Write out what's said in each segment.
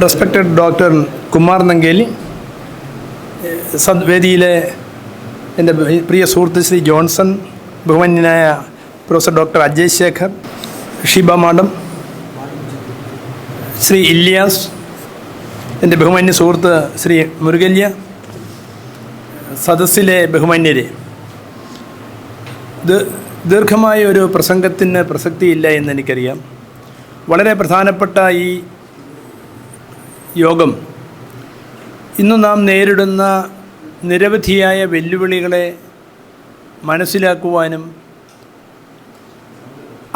Respected doctor Kumar നങ്കേലി സദ്വേദിയിലെ എന്റെ പ്രിയ സുഹൃത്ത് ശ്രീ ജോൺസൺ ബഹുമാന്യനായ professor doctor Ajay Shekhar Sheeba madam Shri Ilyas എന്റെ ബഹുമാന്യ സുഹൃത്ത് ശ്രീ മുരുകല്യ സദസ്സിലെ ബഹുമാന്യരെ. ദീർഘമായ ഒരു പ്രസംഗത്തിന് പ്രസക്തിയില്ല എന്ന് എനിക്കറിയാം. വളരെ പ്രധാനപ്പെട്ട ഈ യോഗം. ഇന്ന് നാം നേരിടുന്ന നിരവധിയായ വെല്ലുവിളികളെ മനസ്സിലാക്കുവാനും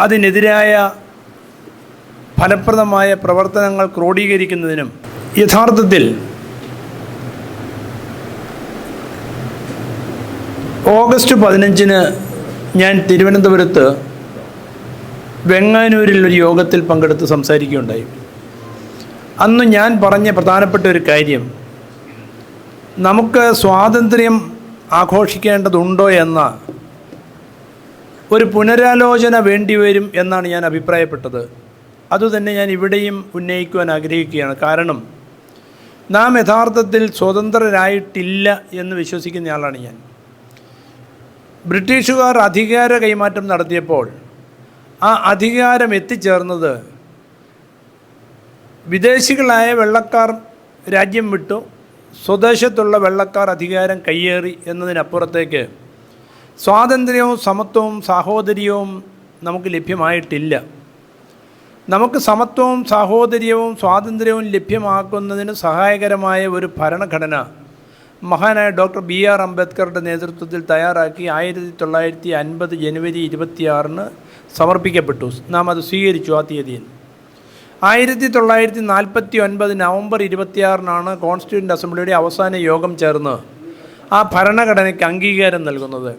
അതിനെതിരായ ഫലപ്രദമായ പ്രവർത്തനങ്ങൾ ക്രോഡീകരിക്കുന്നതിനും യഥാർത്ഥത്തിൽ ഓഗസ്റ്റ് പതിനഞ്ചിന് ഞാൻ തിരുവനന്തപുരത്ത് വെങ്ങാനൂരിൽ ഒരു യോഗത്തിൽ പങ്കെടുത്ത് സംസാരിക്കുകയുണ്ടായി. അന്ന് ഞാൻ പറഞ്ഞ പ്രധാനപ്പെട്ട ഒരു കാര്യം നമുക്ക് സ്വാതന്ത്ര്യം ആഘോഷിക്കേണ്ടതുണ്ടോ എന്ന ഒരു പുനരാലോചന വേണ്ടിവരും എന്നാണ് ഞാൻ അഭിപ്രായപ്പെട്ടത്. അതുതന്നെ ഞാൻ ഇവിടെയും ഉന്നയിക്കുവാൻ ആഗ്രഹിക്കുകയാണ്. കാരണം നാം യഥാർത്ഥത്തിൽ സ്വതന്ത്രരായിട്ടില്ല എന്ന് വിശ്വസിക്കുന്ന ആളാണ് ഞാൻ. ബ്രിട്ടീഷുകാർ അധികാര കൈമാറ്റം നടത്തിയപ്പോൾ ആ അധികാരം എത്തിച്ചേർന്നത് വിദേശികളായ വെള്ളക്കാർ രാജ്യം വിട്ടു. സ്വദേശത്തുള്ള വെള്ളക്കാർ അധികാരം കയ്യേറി എന്നതിനപ്പുറത്തേക്ക് സ്വാതന്ത്ര്യവും സമത്വവും സാഹോദര്യവും നമുക്ക് ലഭ്യമായിട്ടില്ല. നമുക്ക് സമത്വവും സാഹോദര്യവും സ്വാതന്ത്ര്യവും ലഭ്യമാക്കുന്നതിന് സഹായകരമായ ഒരു ഭരണഘടന മഹാനായ ഡോക്ടർ ബി ആർ അംബേദ്കറുടെ നേതൃത്വത്തിൽ തയ്യാറാക്കി ആയിരത്തി തൊള്ളായിരത്തി അൻപത് ജനുവരി ഇരുപത്തിയാറിന് സമർപ്പിക്കപ്പെട്ടു. നാം അത് സ്വീകരിച്ചു ആ തീയതിയിൽ. ആയിരത്തി തൊള്ളായിരത്തി നാൽപ്പത്തി ഒൻപത് നവംബർ ഇരുപത്തിയാറിനാണ് കോൺസ്റ്റിറ്റ്യൂന്റ് അസംബ്ലിയുടെ അവസാന യോഗം ചേർന്ന് ആ ഭരണഘടനയ്ക്ക് അംഗീകാരം നൽകുന്നത്.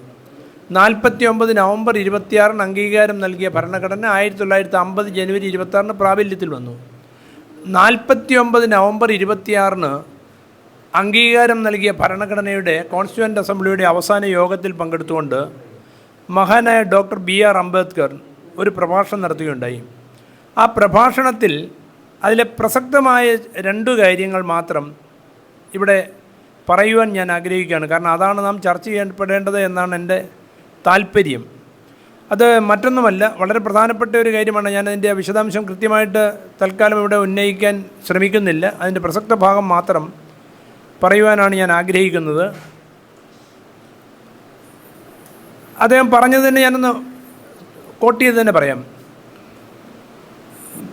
നാൽപ്പത്തി ഒമ്പത് നവംബർ ഇരുപത്തിയാറിന് അംഗീകാരം നൽകിയ ഭരണഘടന ആയിരത്തി തൊള്ളായിരത്തി അമ്പത് ജനുവരി ഇരുപത്താറിന് പ്രാബല്യത്തിൽ വന്നു. നാൽപ്പത്തി ഒമ്പത് നവംബർ ഇരുപത്തിയാറിന് അംഗീകാരം നൽകിയ ഭരണഘടനയുടെ കോൺസ്റ്റിറ്റ്യൂന്റ് അസംബ്ലിയുടെ അവസാന യോഗത്തിൽ പങ്കെടുത്തുകൊണ്ട് മഹാനായ ഡോക്ടർ ബി ആർ അംബേദ്കർ ഒരു പ്രഭാഷണം നടത്തുകയുണ്ടായി. ആ പ്രഭാഷണത്തിൽ അതിലെ പ്രസക്തമായ രണ്ടു കാര്യങ്ങൾ മാത്രം ഇവിടെ പറയുവാൻ ഞാൻ ആഗ്രഹിക്കുകയാണ്. കാരണം അതാണ് നാം ചർച്ച ചെയ്യപ്പെടേണ്ടത് എന്നാണ് എന്റെ താല്പര്യം അത് മറ്റൊന്നുമല്ല വളരെ പ്രധാനപ്പെട്ട ഒരു കാര്യമാണ്. ഞാൻ അതിന്റെ വിശദാംശം കൃത്യമായിട്ട് തൽക്കാലം ഇവിടെ ഉന്നയിക്കാൻ ശ്രമിക്കുന്നില്ല. അതിന്റെ പ്രസക്ത ഭാഗം മാത്രം പറയുവാനാണ് ഞാൻ ആഗ്രഹിക്കുന്നത്. അദ്ദേഹം പറഞ്ഞത് തന്നെ ഞാനൊന്ന് കോട്ട് ചെയ്ത് തന്നെ പറയാം.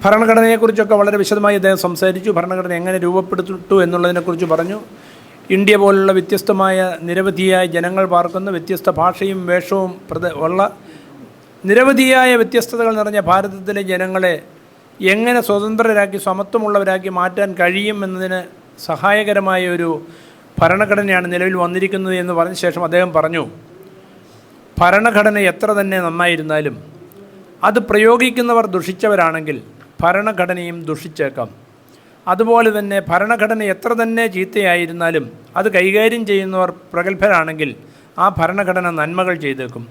ഭരണഘടനയെക്കുറിച്ചൊക്കെ വളരെ വിശദമായി അദ്ദേഹം സംസാരിച്ചു. ഭരണഘടന എങ്ങനെ രൂപപ്പെടുത്തിട്ടു എന്നുള്ളതിനെക്കുറിച്ച് പറഞ്ഞു. ഇന്ത്യ പോലുള്ള വ്യത്യസ്തമായ നിരവധിയായ ജനങ്ങൾ പാർക്കുന്ന വ്യത്യസ്ത ഭാഷയും വേഷവും പ്രദ ഉള്ള നിരവധിയായ വ്യത്യസ്തതകൾ നിറഞ്ഞ ഭാരതത്തിലെ ജനങ്ങളെ എങ്ങനെ സ്വതന്ത്രരാക്കി സമത്വമുള്ളവരാക്കി മാറ്റാൻ കഴിയും എന്നതിന് സഹായകരമായ ഒരു ഭരണഘടനയാണ് നിലവിൽ വന്നിരിക്കുന്നത് എന്ന് പറഞ്ഞ ശേഷം അദ്ദേഹം പറഞ്ഞു. ഭരണഘടന എത്ര തന്നെ നന്നായിരുന്നാലും അത് പ്രയോഗിക്കുന്നവർ ദുഷിച്ചവരാണെങ്കിൽ ഭരണഘടനയും ദുഷിച്ചേക്കാം. അതുപോലെ തന്നെ ഭരണഘടന എത്ര തന്നെ ചീത്തയായിരുന്നാലും അത് കൈകാര്യം ചെയ്യുന്നവർ പ്രഗത്ഭരാണെങ്കിൽ ആ ഭരണഘടന നന്മകൾ ചെയ്തേക്കും.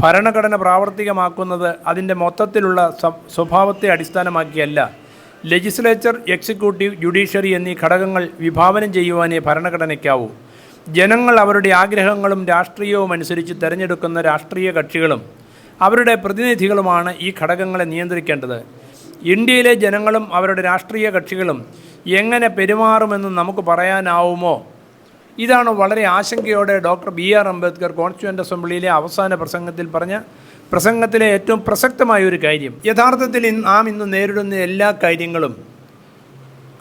ഭരണഘടന പ്രാവർത്തികമാക്കുന്നത് അതിന്റെ മൊത്തത്തിലുള്ള സ്വഭാവത്തെ അടിസ്ഥാനമാക്കിയല്ല. ലെജിസ്ലേച്ചർ എക്സിക്യൂട്ടീവ് ജുഡീഷ്യറി എന്നീ ഘടകങ്ങൾ വിഭാവനം ചെയ്യുവാനേ ഭരണഘടനയ്ക്കാവൂ. ജനങ്ങൾ അവരുടെ ആഗ്രഹങ്ങളും രാഷ്ട്രീയവും അനുസരിച്ച് തിരഞ്ഞെടുക്കുന്ന രാഷ്ട്രീയ കക്ഷികളും അവരുടെ പ്രതിനിധികളുമാണ് ഈ ഘടകങ്ങളെ നിയന്ത്രിക്കേണ്ടത്. ഇന്ത്യയിലെ ജനങ്ങളും അവരുടെ രാഷ്ട്രീയ കക്ഷികളും എങ്ങനെ പെരുമാറുമെന്ന് നമുക്ക് പറയാനാവുമോ? ഇതാണ് വളരെ ആശങ്കയോടെ doctor B R Ambedkar constituent അസംബ്ലിയിലെ അവസാന പ്രസംഗത്തിൽ പറഞ്ഞ പ്രസംഗത്തിലെ ഏറ്റവും പ്രസക്തമായ ഒരു കാര്യം. യഥാർത്ഥത്തിൽ നാം ഇന്ന് നേരിടുന്ന എല്ലാ കാര്യങ്ങളും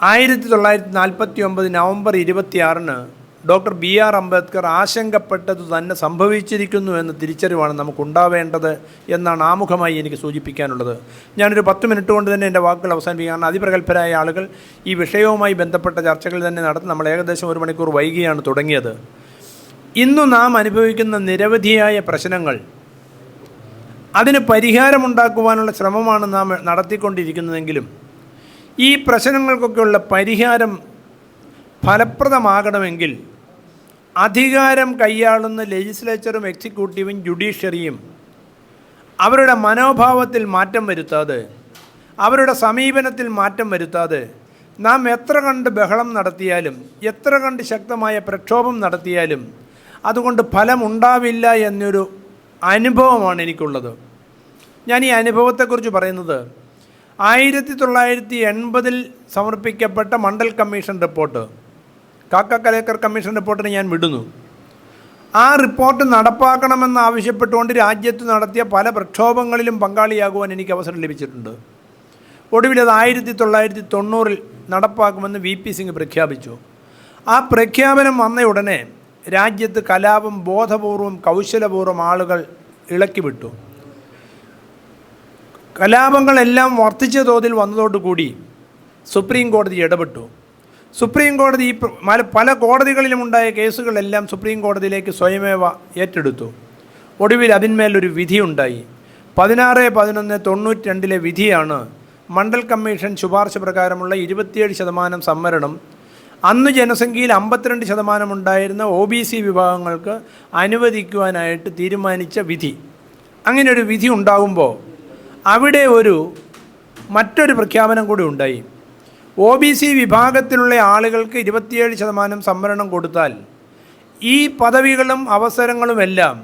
ആയിരത്തി തൊള്ളായിരത്തി നാൽപ്പത്തി ഒമ്പത് നവംബർ ഇരുപത്തിയാറിന് ഡോക്ടർ ബി ആർ അംബേദ്കർ ആശങ്കപ്പെട്ടത് തന്നെ സംഭവിച്ചിരിക്കുന്നു എന്ന തിരിച്ചറിവാണ് നമുക്കുണ്ടാവേണ്ടത് എന്നാണ് ആമുഖമായി എനിക്ക് സൂചിപ്പിക്കാനുള്ളത്. ഞാനൊരു പത്ത് മിനിറ്റ് കൊണ്ട് തന്നെ എന്റെ വാക്കുകൾ അവസാനിപ്പിക്കുകയാണ് അതിപ്രഗത്ഭരായ ആളുകൾ ഈ വിഷയവുമായി ബന്ധപ്പെട്ട ചർച്ചകൾ തന്നെ നടത്തി നമ്മൾ ഏകദേശം ഒരു മണിക്കൂർ വൈകിയാണ് തുടങ്ങിയത്. ഇന്നു നാം അനുഭവിക്കുന്ന നിരവധിയായ പ്രശ്നങ്ങൾ അതിന് പരിഹാരമുണ്ടാക്കുവാനുള്ള ശ്രമമാണ് നാം നടത്തിക്കൊണ്ടിരിക്കുന്നതെങ്കിലും ഈ പ്രശ്നങ്ങൾക്കൊക്കെയുള്ള പരിഹാരം ഫലപ്രദമാകണമെങ്കിൽ അധികാരം കൈയാളുന്ന ലെജിസ്ലേച്ചറും എക്സിക്യൂട്ടീവും ജുഡീഷ്യറിയും അവരുടെ മനോഭാവത്തിൽ മാറ്റം വരുത്താതെ അവരുടെ സമീപനത്തിൽ മാറ്റം വരുത്താതെ നാം എത്ര കണ്ട് ബഹളം നടത്തിയാലും എത്ര കണ്ട് ശക്തമായ പ്രക്ഷോഭം നടത്തിയാലും അതുകൊണ്ട് ഫലമുണ്ടാവില്ല എന്നൊരു അനുഭവമാണ് എനിക്കുള്ളത്. ഞാൻ ഈ അനുഭവത്തെക്കുറിച്ച് പറയുന്നത് ആയിരത്തി തൊള്ളായിരത്തി എൺപതിൽ സമർപ്പിക്കപ്പെട്ട മണ്ഡൽ കമ്മീഷൻ റിപ്പോർട്ട് കാക്ക കലേക്കർ കമ്മീഷൻ റിപ്പോർട്ടിന് ഞാൻ വിടുന്നു. ആ റിപ്പോർട്ട് നടപ്പാക്കണമെന്ന് ആവശ്യപ്പെട്ടുകൊണ്ട് രാജ്യത്ത് നടത്തിയ പല പ്രക്ഷോഭങ്ങളിലും പങ്കാളിയാകുവാൻ എനിക്ക് അവസരം ലഭിച്ചിട്ടുണ്ട്. ഒടുവിൽ അത് ആയിരത്തി തൊള്ളായിരത്തി തൊണ്ണൂറിൽ നടപ്പാക്കുമെന്ന് വി പി സിംഗ് പ്രഖ്യാപിച്ചു. ആ പ്രഖ്യാപനം വന്ന ഉടനെ രാജ്യത്ത് കലാപം ബോധപൂർവം കൗശലപൂർവം ആളുകൾ ഇളക്കി വിട്ടു. കലാപങ്ങളെല്ലാം വർദ്ധിച്ച തോതിൽ വന്നതോടുകൂടി സുപ്രീം കോടതി ഇടപെട്ടു. സുപ്രീം കോടതി ഈ പല കോടതികളിലും ഉണ്ടായ കേസുകളെല്ലാം സുപ്രീം കോടതിയിലേക്ക് സ്വയമേവ ഏറ്റെടുത്തു. ഒടുവിൽ അതിന്മേലൊരു വിധിയുണ്ടായി. പതിനാറ് പതിനൊന്ന് തൊണ്ണൂറ്റി രണ്ടിലെ വിധിയാണ് മണ്ഡൽ കമ്മീഷൻ ശുപാർശ പ്രകാരമുള്ള ഇരുപത്തിയേഴ് ശതമാനം സംവരണം. അന്ന് ജനസംഖ്യയിൽ അമ്പത്തിരണ്ട് ശതമാനം ഉണ്ടായിരുന്ന ഒ ബി സി വിഭാഗങ്ങൾക്ക് അനുവദിക്കുവാനായിട്ട് തീരുമാനിച്ച വിധി. അങ്ങനെ ഒരു വിധി ഉണ്ടാകുമ്പോൾ അവിടെ ഒരു മറ്റൊരു പ്രഖ്യാപനം കൂടി ഉണ്ടായി. ഒ ബി സി വിഭാഗത്തിലുള്ള ആളുകൾക്ക് ഇരുപത്തിയേഴ് ശതമാനം സംവരണം കൊടുത്താൽ ഈ പദവികളും അവസരങ്ങളുമെല്ലാം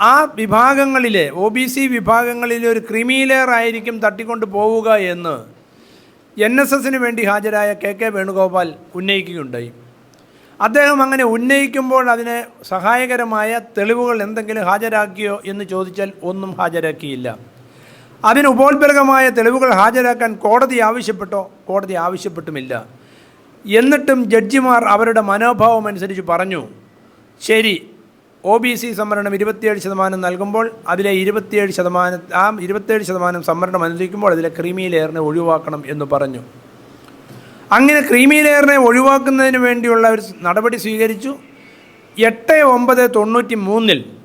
ആ വിഭാഗങ്ങളിലെ ഒ ബി സി വിഭാഗങ്ങളിലെ ഒരു ക്രിമിലെയർ ആയിരിക്കും തട്ടിക്കൊണ്ട് പോവുക എന്ന് എൻ എസ് എസിന് വേണ്ടി ഹാജരായ കെ കെ വേണുഗോപാൽ ഉന്നയിക്കുകയുണ്ടായി. അദ്ദേഹം അങ്ങനെ ഉന്നയിക്കുമ്പോൾ അതിന് സഹായകരമായ തെളിവുകൾ എന്തെങ്കിലും ഹാജരാക്കിയോ എന്ന് ചോദിച്ചാൽ ഒന്നും ഹാജരാക്കിയില്ല. അതിന് ഉപോത്ബലകമായ തെളിവുകൾ ഹാജരാക്കാൻ കോടതി ആവശ്യപ്പെട്ടോ? കോടതി ആവശ്യപ്പെട്ടുമില്ല. എന്നിട്ടും ജഡ്ജിമാർ അവരുടെ മനോഭാവം അനുസരിച്ച് പറഞ്ഞു. ശരി ഒ ബി സി സംവരണം ഇരുപത്തിയേഴ് ശതമാനം നൽകുമ്പോൾ അതിലെ ഇരുപത്തിയേഴ് ശതമാനം ആ ഇരുപത്തിയേഴ് ശതമാനം സംവരണം അനുവദിക്കുമ്പോൾ അതിലെ ക്രീമി ലെയറിനെ ഒഴിവാക്കണം എന്ന് പറഞ്ഞു. അങ്ങനെ ക്രീമി ലെയറിനെ ഒഴിവാക്കുന്നതിന് വേണ്ടിയുള്ള ഒരു നടപടി സ്വീകരിച്ചു. എട്ട് ഒമ്പത് തൊണ്ണൂറ്റി മൂന്നിൽ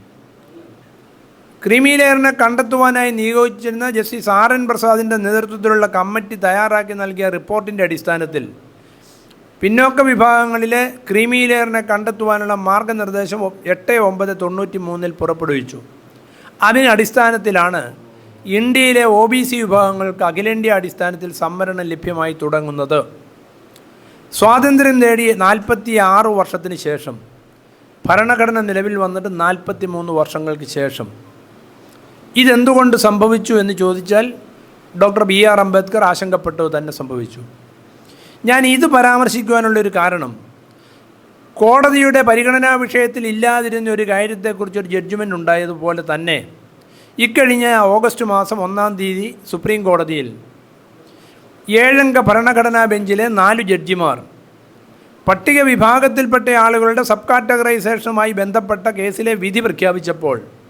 ക്രീമി ലെയറിനെ കണ്ടെത്തുവാനായി നിയോഗിച്ചിരുന്ന ജസ്റ്റിസ് ആർ എൻ പ്രസാദിന്റെ നേതൃത്വത്തിലുള്ള കമ്മിറ്റി തയ്യാറാക്കി നൽകിയ റിപ്പോർട്ടിന്റെ അടിസ്ഥാനത്തിൽ പിന്നോക്ക വിഭാഗങ്ങളിലെ ക്രീമി ലെയറിനെ കണ്ടെത്തുവാനുള്ള മാർഗനിർദ്ദേശം എട്ട് ഒമ്പത് തൊണ്ണൂറ്റി മൂന്നിൽ പുറപ്പെടുവിച്ചു. അതിനടിസ്ഥാനത്തിലാണ് ഇന്ത്യയിലെ ഒ ബി സി വിഭാഗങ്ങൾക്ക് അഖിലേന്ത്യാ അടിസ്ഥാനത്തിൽ സംവരണം ലഭ്യമായി തുടങ്ങുന്നത്. സ്വാതന്ത്ര്യം നേടി നാൽപ്പത്തി ആറ് വർഷത്തിന് ശേഷം ഭരണഘടന നിലവിൽ വന്നിട്ട് നാൽപ്പത്തി മൂന്ന് വർഷങ്ങൾക്ക് ശേഷം. ഇതെന്തുകൊണ്ട് സംഭവിച്ചു എന്ന് ചോദിച്ചാൽ ഡോക്ടർ ബി ആർ അംബേദ്കർ ആശങ്കപ്പെട്ടു തന്നെ സംഭവിച്ചു. ഞാൻ ഇത് പരാമർശിക്കുവാനുള്ളൊരു കാരണം കോടതിയുടെ പരിഗണനാ വിഷയത്തിൽ ഇല്ലാതിരുന്ന ഒരു കാര്യത്തെക്കുറിച്ച് ഒരു ജഡ്ജ്മെന്റ് ഉണ്ടായതുപോലെ തന്നെ ഇക്കഴിഞ്ഞ ഓഗസ്റ്റ് മാസം ഒന്നാം തീയതി സുപ്രീം കോടതിയിൽ ഏഴംഗ ഭരണഘടനാ ബെഞ്ചിലെ നാല് ജഡ്ജിമാർ പട്ടിക വിഭാഗത്തിൽപ്പെട്ട ആളുകളുടെ സബ് കാറ്റഗറൈസേഷനുമായി ബന്ധപ്പെട്ട കേസിലെ വിധി പ്രഖ്യാപിച്ചപ്പോൾ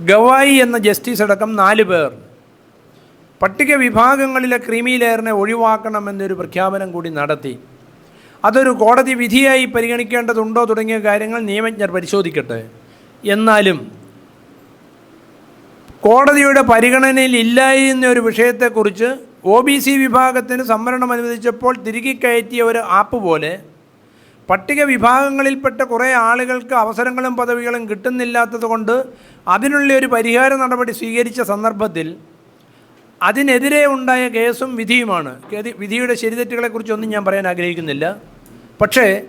ഗവായി എന്ന ജസ്റ്റിസ് അടക്കം നാല് പേർ. പട്ടിക വിഭാഗങ്ങളിലെ ക്രീമി ലെയറിനെ ഒഴിവാക്കണമെന്നൊരു പ്രഖ്യാപനം കൂടി നടത്തി. അതൊരു കോടതി വിധിയായി പരിഗണിക്കേണ്ടതുണ്ടോ തുടങ്ങിയ കാര്യങ്ങൾ നിയമജ്ഞർ പരിശോധിക്കട്ടെ. എന്നാലും കോടതിയുടെ പരിഗണനയിൽ ഇല്ലായിരുന്ന ഒരു വിഷയത്തെക്കുറിച്ച് ഒ ബി സി വിഭാഗത്തിന് സംവരണം അനുവദിച്ചപ്പോൾ തിരികെ കയറ്റിയ ഒരു ആപ്പ് പോലെ പട്ടിക വിഭാഗങ്ങളിൽപ്പെട്ട കുറേ ആളുകൾക്ക് അവസരങ്ങളും പദവികളും കിട്ടുന്നില്ലാത്തത് കൊണ്ട് അതിനുള്ള ഒരു പരിഹാര നടപടി സ്വീകരിച്ച സന്ദർഭത്തിൽ അതിനെതിരെ ഉണ്ടായ കേസും വിധിയുമാണ്. വിധിയുടെ ശരിതെറ്റുകളെക്കുറിച്ചൊന്നും ഞാൻ പറയാൻ ആഗ്രഹിക്കുന്നില്ല. പക്ഷേ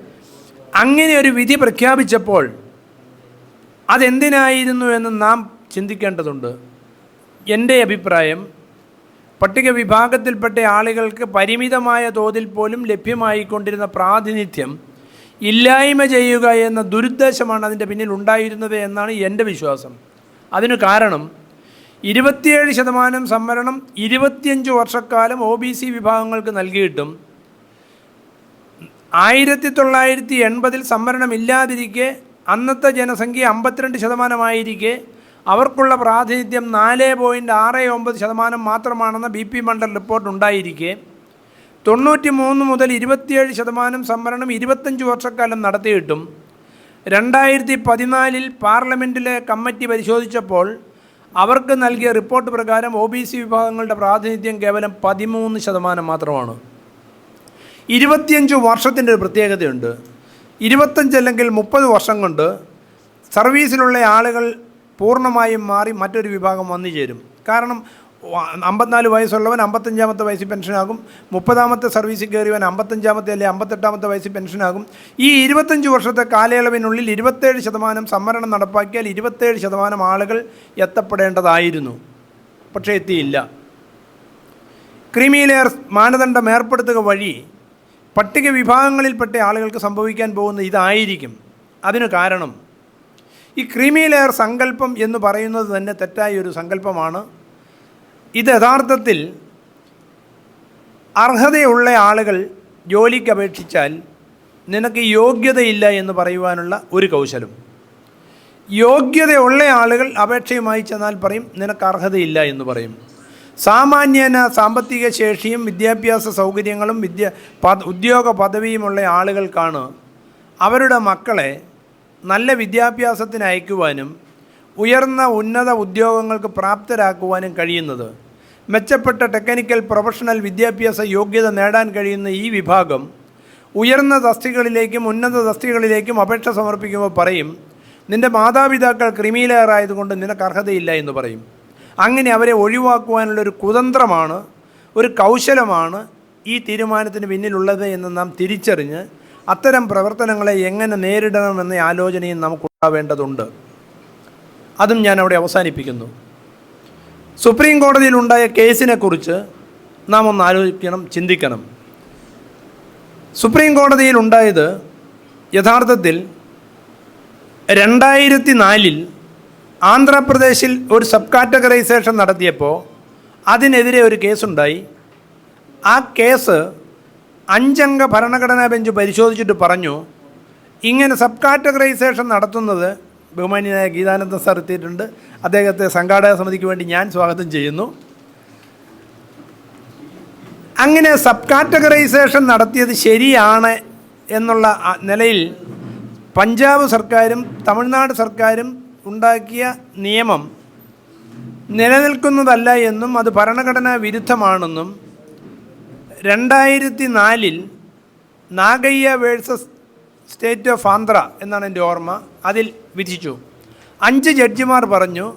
അങ്ങനെ ഒരു വിധി പ്രഖ്യാപിച്ചപ്പോൾ അതെന്തിനായിരുന്നു എന്ന് നാം ചിന്തിക്കേണ്ടതുണ്ട്. എന്റെ അഭിപ്രായം പട്ടിക വിഭാഗത്തിൽപ്പെട്ട ആളുകൾക്ക് പരിമിതമായ തോതിൽ പോലും ലഭ്യമായിക്കൊണ്ടിരുന്ന പ്രാതിനിധ്യം ഇല്ലായ്മ ചെയ്യുക എന്ന ദുരുദ്ദേശമാണ് അതിന്റെ പിന്നിൽ ഉണ്ടായിരുന്നത് എന്നാണ് എന്റെ വിശ്വാസം. അതിനു കാരണം ഇരുപത്തിയേഴ് ശതമാനം സംവരണം ഇരുപത്തിയഞ്ച് വർഷക്കാലം ഒ ബി സി വിഭാഗങ്ങൾക്ക് നൽകിയിട്ടും ആയിരത്തി തൊള്ളായിരത്തി എൺപതിൽ സംവരണമില്ലാതിരിക്കെ അന്നത്തെ ജനസംഖ്യ അമ്പത്തിരണ്ട് ശതമാനമായിരിക്കെ അവർക്കുള്ള പ്രാതിനിധ്യം നാല് പോയിന്റ് ആറ് ഒമ്പത് ശതമാനം മാത്രമാണെന്ന ബി പി മണ്ഡൽ റിപ്പോർട്ട് ഉണ്ടായിരിക്കെ തൊണ്ണൂറ്റി മൂന്ന് മുതൽ ഇരുപത്തിയേഴ് ശതമാനം സംവരണം ഇരുപത്തഞ്ച് വർഷക്കാലം നടത്തിയിട്ടും രണ്ടായിരത്തി പതിനാലിൽ പാർലമെന്റിലെ കമ്മിറ്റി പരിശോധിച്ചപ്പോൾ അവർക്ക് നൽകിയ റിപ്പോർട്ട് പ്രകാരം ഒ ബി സി വിഭാഗങ്ങളുടെ പ്രാതിനിധ്യം കേവലം പതിമൂന്ന് ശതമാനം മാത്രമാണ്. ഇരുപത്തിയഞ്ച് വർഷത്തിന്റെ ഒരു പ്രത്യേകതയുണ്ട്. ഇരുപത്തഞ്ച് അല്ലെങ്കിൽ മുപ്പത് വർഷം കൊണ്ട് സർവീസിലുള്ള ആളുകൾ പൂർണമായും മാറി മറ്റൊരു വിഭാഗം വന്നു ചേരും കാരണം അമ്പത്തിനാല് വയസ്സുള്ളവൻ അമ്പത്തഞ്ചാമത്തെ വയസ്സിൽ പെൻഷനാകും. മുപ്പതാമത്തെ സർവീസിൽ കയറിയവൻ അമ്പത്തഞ്ചാമത്തെ അല്ലെങ്കിൽ അമ്പത്തെട്ടാമത്തെ വയസ്സിൽ പെൻഷനാകും. ഈ ഇരുപത്തഞ്ച് വർഷത്തെ കാലയളവിനുള്ളിൽ ഇരുപത്തേഴ് ശതമാനം സംവരണം നടപ്പാക്കിയാൽ ഇരുപത്തേഴ് ശതമാനം ആളുകൾ എത്തപ്പെടേണ്ടതായിരുന്നു. പക്ഷേ എത്തിയില്ല. ക്രീമി മാനദണ്ഡം ഏർപ്പെടുത്തുക വഴി പട്ടിക വിഭാഗങ്ങളിൽപ്പെട്ട ആളുകൾക്ക് സംഭവിക്കാൻ പോകുന്ന ഇതായിരിക്കും. അതിന് കാരണം ഈ ക്രീമി സങ്കല്പം എന്ന് പറയുന്നത് തന്നെ തെറ്റായ ഒരു സങ്കല്പമാണ്. ഇത് യഥാർത്ഥത്തിൽ അർഹതയുള്ള ആളുകൾ ജോലിക്ക് അപേക്ഷിച്ചാൽ നിനക്ക് യോഗ്യതയില്ല എന്ന് പറയുവാനുള്ള ഒരു കൗശലം. യോഗ്യതയുള്ള ആളുകൾ അപേക്ഷയുമായി ചെന്നാൽ പറയും നിനക്ക് അർഹതയില്ല എന്ന് പറയും. സാമാന്യന സാമ്പത്തിക ശേഷിയും വിദ്യാഭ്യാസ സൗകര്യങ്ങളും വിദ്യ ഉദ്യോഗ പദവിയുമുള്ള ആളുകൾക്കാണ് അവരുടെ മക്കളെ നല്ല വിദ്യാഭ്യാസത്തിന് അയക്കുവാനും ഉയർന്ന ഉന്നത ഉദ്യോഗങ്ങൾക്ക് പ്രാപ്തരാക്കുവാനും കഴിയുന്നത്. മെച്ചപ്പെട്ട ടെക്നിക്കൽ പ്രൊഫഷണൽ വിദ്യാഭ്യാസ യോഗ്യത നേടാൻ കഴിയുന്ന ഈ വിഭാഗം ഉയർന്ന തസ്തികളിലേക്കും ഉന്നത തസ്തികളിലേക്കും അപേക്ഷ സമർപ്പിക്കുമ്പോൾ പറയും നിന്റെ മാതാപിതാക്കൾ ക്രിമിലെയറായതുകൊണ്ട് നിനക്ക് അർഹതയില്ല എന്ന് പറയും. അങ്ങനെ അവരെ ഒഴിവാക്കുവാനുള്ളൊരു കുതന്ത്രമാണ് ഒരു കൗശലമാണ് ഈ തീരുമാനത്തിന് പിന്നിലുള്ളത് എന്ന് നാം തിരിച്ചറിഞ്ഞ് അത്തരം പ്രവർത്തനങ്ങളെ എങ്ങനെ നേരിടണമെന്ന ആലോചനയും നമുക്കുണ്ടാവേണ്ടതുണ്ട് അതും ഞാൻ അവിടെ അവസാനിപ്പിക്കുന്നു. സുപ്രീം കോടതിയിലുണ്ടായ കേസിനെക്കുറിച്ച് നാം ഒന്ന് ആലോചിക്കണം ചിന്തിക്കണം. സുപ്രീം കോടതിയിലുണ്ടായത് യഥാർത്ഥത്തിൽ രണ്ടായിരത്തി നാലിൽ ആന്ധ്രാപ്രദേശിൽ ഒരു സബ് കാറ്റഗറൈസേഷൻ നടത്തിയപ്പോൾ അതിനെതിരെ ഒരു കേസുണ്ടായി. ആ കേസ് അഞ്ചംഗ ഭരണഘടനാ ബെഞ്ച് പരിശോധിച്ചിട്ട് പറഞ്ഞു ഇങ്ങനെ സബ് കാറ്റഗറൈസേഷൻ നടത്തുന്നത് ബഹുമാന്യനായ ഗീതാനന്ദ സാർ എത്തിയിട്ടുണ്ട്. അദ്ദേഹത്തെ സംഘാടക സമിതിക്ക് വേണ്ടി ഞാൻ സ്വാഗതം ചെയ്യുന്നു. അങ്ങനെ സബ് കാറ്റഗറൈസേഷൻ നടത്തിയത് ശരിയാണ് എന്നുള്ള നിലയിൽ പഞ്ചാബ് സർക്കാരും തമിഴ്നാട് സർക്കാരും ഉണ്ടാക്കിയ നിയമം നിലനിൽക്കുന്നതല്ല എന്നും അത് ഭരണഘടനാ വിരുദ്ധമാണെന്നും രണ്ടായിരത്തി നാലിൽ Nagaiah versus state of Andhra എന്നാണ് എന്റെ ഓർമ്മ. അതിൽ വിധിച്ചു. അഞ്ച് ജഡ്ജിമാർ പറഞ്ഞു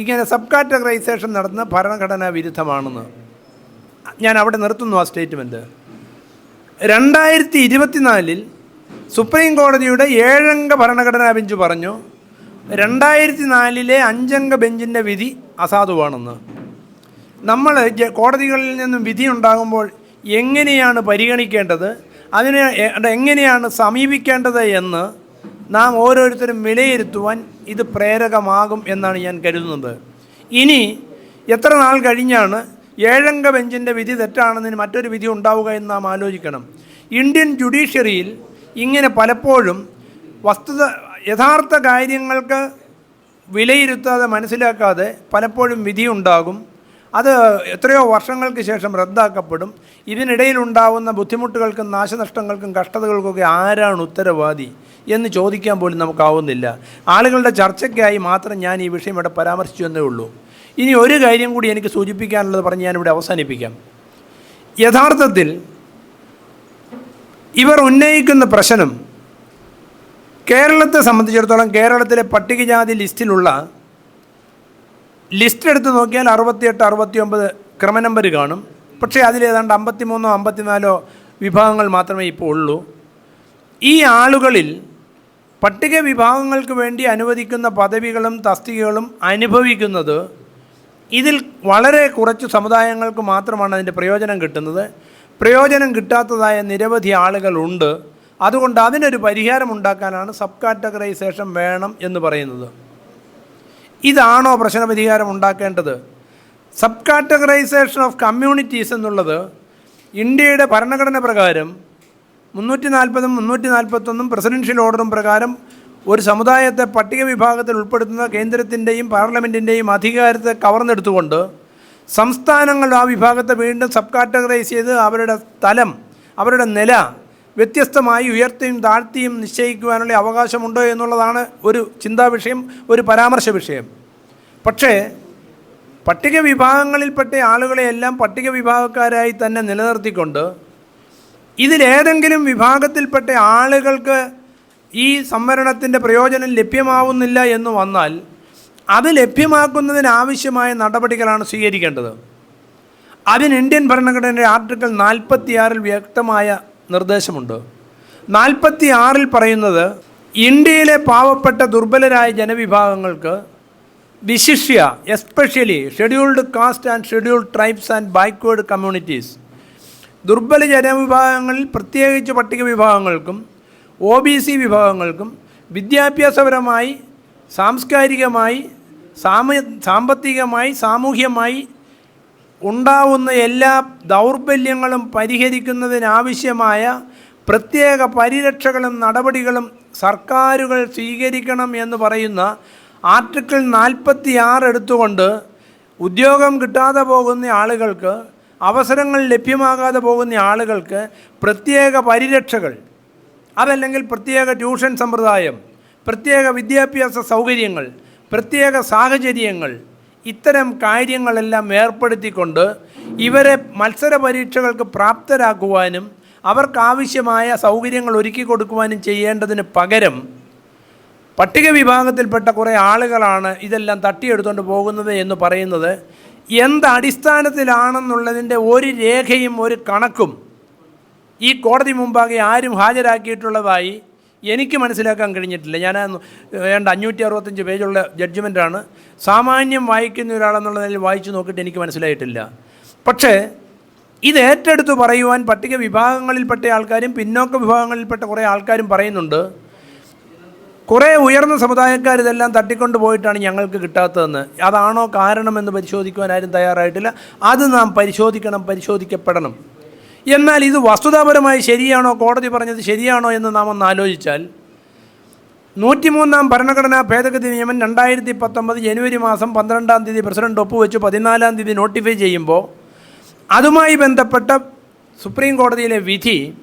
ഇങ്ങനെ സബ് കാറ്റഗറൈസേഷൻ നടന്ന ഭരണഘടനാ വിരുദ്ധമാണെന്ന്. ഞാൻ അവിടെ നിർത്തുന്നു ആ സ്റ്റേറ്റ്മെന്റ് രണ്ടായിരത്തി ഇരുപത്തിനാലിൽ സുപ്രീം കോടതിയുടെ ഏഴംഗ ഭരണഘടനാ ബെഞ്ച് പറഞ്ഞു രണ്ടായിരത്തി നാലിലെ അഞ്ചംഗ ബെഞ്ചിന്റെ വിധി അസാധുവാണെന്ന്. നമ്മൾ കോടതികളിൽ നിന്നും വിധി ഉണ്ടാകുമ്പോൾ എങ്ങനെയാണ് പരിഗണിക്കേണ്ടത്? അതിനെ എങ്ങനെയാണ് സമീപിക്കേണ്ടത് എന്ന് നാം ഓരോരുത്തരും വിലയിരുത്തുവാൻ ഇത് പ്രേരകമാകും എന്നാണ് ഞാൻ കരുതുന്നത്. ഇനി എത്ര നാൾ കഴിഞ്ഞാണ് ഏഴംഗ ബെഞ്ചിന്റെ വിധി തെറ്റാണെന്നതിന് മറ്റൊരു വിധി ഉണ്ടാവുക എന്ന് നാം ആലോചിക്കണം. ഇന്ത്യൻ ജുഡീഷ്യറിയിൽ ഇങ്ങനെ പലപ്പോഴും വസ്തുത യഥാർത്ഥ കാര്യങ്ങൾക്ക് വിലയിരുത്താതെ മനസ്സിലാക്കാതെ പലപ്പോഴും വിധിയുണ്ടാകും അത് എത്രയോ വർഷങ്ങൾക്ക് ശേഷം റദ്ദാക്കപ്പെടും. ഇതിനിടയിലുണ്ടാവുന്ന ബുദ്ധിമുട്ടുകൾക്കും നാശനഷ്ടങ്ങൾക്കും കഷ്ടതകൾക്കൊക്കെ ആരാണ് ഉത്തരവാദി എന്ന് ചോദിക്കാൻ പോലും നമുക്കാവുന്നില്ല. ആളുകളുടെ ചർച്ചയ്ക്കായി മാത്രം ഞാൻ ഈ വിഷയം ഇവിടെ പരാമർശിച്ചു എന്നേ ഉള്ളൂ. ഇനി ഒരു കാര്യം കൂടി എനിക്ക് സൂചിപ്പിക്കാനുള്ളത് പറഞ്ഞ് ഞാനിവിടെ അവസാനിപ്പിക്കാം. യഥാർത്ഥത്തിൽ ഇവർ ഉന്നയിക്കുന്ന പ്രശ്നം കേരളത്തെ സംബന്ധിച്ചിടത്തോളം കേരളത്തിലെ പട്ടികജാതി ലിസ്റ്റിലുള്ള ലിസ്റ്റ് എടുത്ത് നോക്കിയാൽ അറുപത്തിയെട്ട് അറുപത്തിയൊമ്പത് ക്രമനമ്പർ കാണും. പക്ഷേ അതിലേതാണ്ട് അമ്പത്തിമൂന്നോ അമ്പത്തിനാലോ വിഭാഗങ്ങൾ മാത്രമേ ഇപ്പോൾ ഉള്ളൂ. ഈ ആളുകളിൽ പട്ടിക വിഭാഗങ്ങൾക്ക് വേണ്ടി അനുവദിക്കുന്ന പദവികളും തസ്തികകളും അനുഭവിക്കുന്നത് ഇതിൽ വളരെ കുറച്ച് സമുദായങ്ങൾക്ക് മാത്രമാണ് അതിന്റെ പ്രയോജനം കിട്ടുന്നത്. പ്രയോജനം കിട്ടാത്തതായ നിരവധി ആളുകളുണ്ട് അതുകൊണ്ട് അതിനൊരു പരിഹാരം ഉണ്ടാക്കാനാണ് സബ് കാറ്റഗറൈസേഷൻ വേണം എന്ന് പറയുന്നത്. ഇതാണോ പ്രശ്നപരിഹാരം ഉണ്ടാക്കേണ്ടത്? സബ് കാറ്റഗറൈസേഷൻ ഓഫ് കമ്മ്യൂണിറ്റീസ് എന്നുള്ളത് ഇന്ത്യയുടെ ഭരണഘടന പ്രകാരം മുന്നൂറ്റി നാൽപ്പതും മുന്നൂറ്റി നാൽപ്പത്തൊന്നും പ്രസിഡൻഷ്യൽ ഓർഡറും പ്രകാരം ഒരു സമുദായത്തെ പട്ടിക വിഭാഗത്തിൽ ഉൾപ്പെടുത്തുന്ന കേന്ദ്രത്തിന്റെയും പാർലമെന്റിന്റെയും അധികാരത്തെ കവർന്നെടുത്തുകൊണ്ട് സംസ്ഥാനങ്ങൾ ആ വിഭാഗത്തെ വീണ്ടും സബ് കാറ്റഗറൈസ് ചെയ്ത് അവരുടെ സ്ഥലം അവരുടെ നില വ്യത്യസ്തമായി ഉയർത്തിയും താഴ്ത്തിയും നിശ്ചയിക്കുവാനുള്ള അവകാശമുണ്ടോ എന്നുള്ളതാണ് ഒരു ചിന്താ വിഷയം ഒരു പരാമർശ വിഷയം പക്ഷേ പട്ടിക വിഭാഗങ്ങളിൽപ്പെട്ട ആളുകളെയെല്ലാം പട്ടിക വിഭാഗക്കാരായി തന്നെ നിലനിർത്തിക്കൊണ്ട് ഇതിലേതെങ്കിലും വിഭാഗത്തിൽപ്പെട്ട ആളുകൾക്ക് ഈ സംവരണത്തിന്റെ പ്രയോജനം ലഭ്യമാവുന്നില്ല എന്ന് വന്നാൽ അത് ലഭ്യമാക്കുന്നതിനാവശ്യമായ നടപടികളാണ് സ്വീകരിക്കേണ്ടത്. അതിന് ഇന്ത്യൻ ഭരണഘടനയുടെ ആർട്ടിക്കിൾ നാൽപ്പത്തിയാറിൽ വ്യക്തമായ നിർദ്ദേശമുണ്ട്? നാൽപ്പത്തി ആറിൽ പറയുന്നത് ഇന്ത്യയിലെ പാവപ്പെട്ട ദുർബലരായ ജനവിഭാഗങ്ങൾക്ക് വിശിഷ്യ especially scheduled caste and scheduled tribes and backward communities ദുർബല ജനവിഭാഗങ്ങളിൽ പ്രത്യേകിച്ച് പട്ടിക വിഭാഗങ്ങൾക്കും ഒ ബി സി വിഭാഗങ്ങൾക്കും വിദ്യാഭ്യാസപരമായി സാംസ്കാരികമായി സാമ സാമ്പത്തികമായി സാമൂഹ്യമായി ഉണ്ടാവുന്ന എല്ലാ ദൗർബല്യങ്ങളും പരിഹരിക്കുന്നതിനാവശ്യമായ പ്രത്യേക പരിരക്ഷകളും നടപടികളും സർക്കാരുകൾ സ്വീകരിക്കണം എന്ന് പറയുന്ന ആർട്ടിക്കിൾ നാൽപ്പത്തി ആറ് എടുത്തുകൊണ്ട് ഉദ്യോഗം കിട്ടാതെ പോകുന്ന ആളുകൾക്ക് അവസരങ്ങൾ ലഭ്യമാകാതെ പോകുന്ന ആളുകൾക്ക് പ്രത്യേക പരിരക്ഷകൾ അതല്ലെങ്കിൽ പ്രത്യേക ട്യൂഷൻ സമ്പ്രദായം പ്രത്യേക വിദ്യാഭ്യാസ സൗകര്യങ്ങൾ പ്രത്യേക സാഹചര്യങ്ങൾ ഇത്തരം കാര്യങ്ങളെല്ലാം ഏർപ്പെടുത്തിക്കൊണ്ട് ഇവരെ മത്സര പരീക്ഷകൾക്ക് പ്രാപ്തരാക്കുവാനും അവർക്കാവശ്യമായ സൗകര്യങ്ങൾ ഒരുക്കി കൊടുക്കുവാനും ചെയ്യേണ്ടതിന് പകരം പട്ടിക വിഭാഗത്തിൽപ്പെട്ട കുറേ ആളുകളാണ് ഇതെല്ലാം തട്ടിയെടുത്തുകൊണ്ട് പോകുന്നത് എന്ന് പറയുന്നത്. എന്ത് അടിസ്ഥാനത്തിലാണെന്നുള്ളതിന്റെ ഒരു രേഖയും ഒരു കണക്കും ഈ കോടതി മുമ്പാകെ ആരും ഹാജരാക്കിയിട്ടുള്ളതായി എനിക്ക് മനസ്സിലാക്കാൻ കഴിഞ്ഞിട്ടില്ല. ഞാൻ ഏതാണ്ട് അഞ്ഞൂറ്റി അറുപത്തഞ്ച് പേജുള്ള ജഡ്ജ്മെന്റാണ് സാമാന്യം വായിക്കുന്ന ഒരാളെന്നുള്ള നിലയിൽ വായിച്ചു നോക്കിയിട്ട് എനിക്ക് മനസ്സിലായിട്ടില്ല. പക്ഷേ ഇത് ഏറ്റെടുത്ത് പറയുവാൻ പട്ടിക വിഭാഗങ്ങളിൽപ്പെട്ട ആൾക്കാരും പിന്നോക്ക വിഭാഗങ്ങളിൽപ്പെട്ട കുറേ ആൾക്കാരും പറയുന്നുണ്ട്. കുറേ ഉയർന്ന സമുദായക്കാർ ഇതെല്ലാം തട്ടിക്കൊണ്ട് പോയിട്ടാണ് ഞങ്ങൾക്ക് കിട്ടാത്തതെന്ന്. അതാണോ കാരണമെന്ന് പരിശോധിക്കുവാൻ ആരും തയ്യാറായിട്ടില്ല. അത് നാം പരിശോധിക്കണം പരിശോധിക്കപ്പെടണം. എന്നാൽ ഇത് വസ്തുതാപരമായി ശരിയാണോ? കോടതി പറഞ്ഞത് ശരിയാണോ എന്ന് നാം ഒന്ന് ആലോചിച്ചാൽ നൂറ്റിമൂന്നാം ഭരണഘടനാ ഭേദഗതി നിയമം രണ്ടായിരത്തി പത്തൊമ്പത് ജനുവരി മാസം പന്ത്രണ്ടാം തീയതി പ്രസിഡന്റ് ഒപ്പുവെച്ച് പതിനാലാം തീയതി നോട്ടിഫൈ ചെയ്യുമ്പോൾ അതുമായി ബന്ധപ്പെട്ട സുപ്രീം കോടതിയിലെ വിധി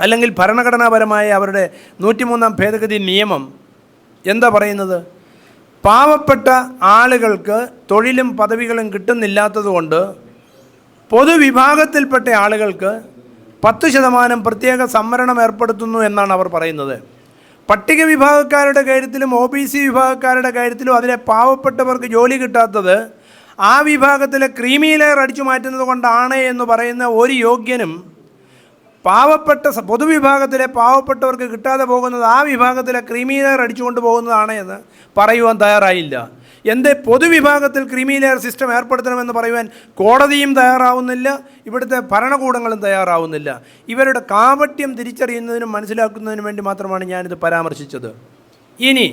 അല്ലെങ്കിൽ ഭരണഘടനാപരമായ അവരുടെ നൂറ്റിമൂന്നാം ഭേദഗതി നിയമം എന്താ പറയുന്നത്? പാവപ്പെട്ട ആളുകൾക്ക് തൊഴിലും പദവികളും കിട്ടുന്നില്ലാത്തതുകൊണ്ട് പൊതുവിഭാഗത്തിൽപ്പെട്ട ആളുകൾക്ക് പത്ത് ശതമാനം പ്രത്യേക സംവരണം ഏർപ്പെടുത്തുന്നു എന്നാണ് അവർ പറയുന്നത്. പട്ടിക വിഭാഗക്കാരുടെ കാര്യത്തിലും ഒ ബി സി വിഭാഗക്കാരുടെ കാര്യത്തിലും അതിലെ പാവപ്പെട്ടവർക്ക് ജോലി കിട്ടാത്തത് ആ വിഭാഗത്തിലെ ക്രീമി ലെയർ അടിച്ചു മാറ്റുന്നത് കൊണ്ടാണ് എന്ന് പറയുന്ന ഒരു യോഗ്യനും പാവപ്പെട്ട പൊതുവിഭാഗത്തിലെ പാവപ്പെട്ടവർക്ക് കിട്ടാതെ പോകുന്നത് ആ വിഭാഗത്തിലെ ക്രീമി ലെയർ അടിച്ചുകൊണ്ട് പോകുന്നതാണ് എന്ന് പറയുവാൻ തയ്യാറായില്ല. എന്തേ പൊതുവിഭാഗത്തിൽ ക്രീമി ലെയർ സിസ്റ്റം ഏർപ്പെടുത്തണമെന്ന് പറയുവാൻ കോടതിയും തയ്യാറാവുന്നില്ല ഇവിടുത്തെ ഭരണകൂടങ്ങളും തയ്യാറാവുന്നില്ല. ഇവരുടെ കാപട്യം തിരിച്ചറിയുന്നതിനും മനസ്സിലാക്കുന്നതിനും വേണ്ടി മാത്രമാണ് ഞാനിത് പരാമർശിച്ചത്. ഇനി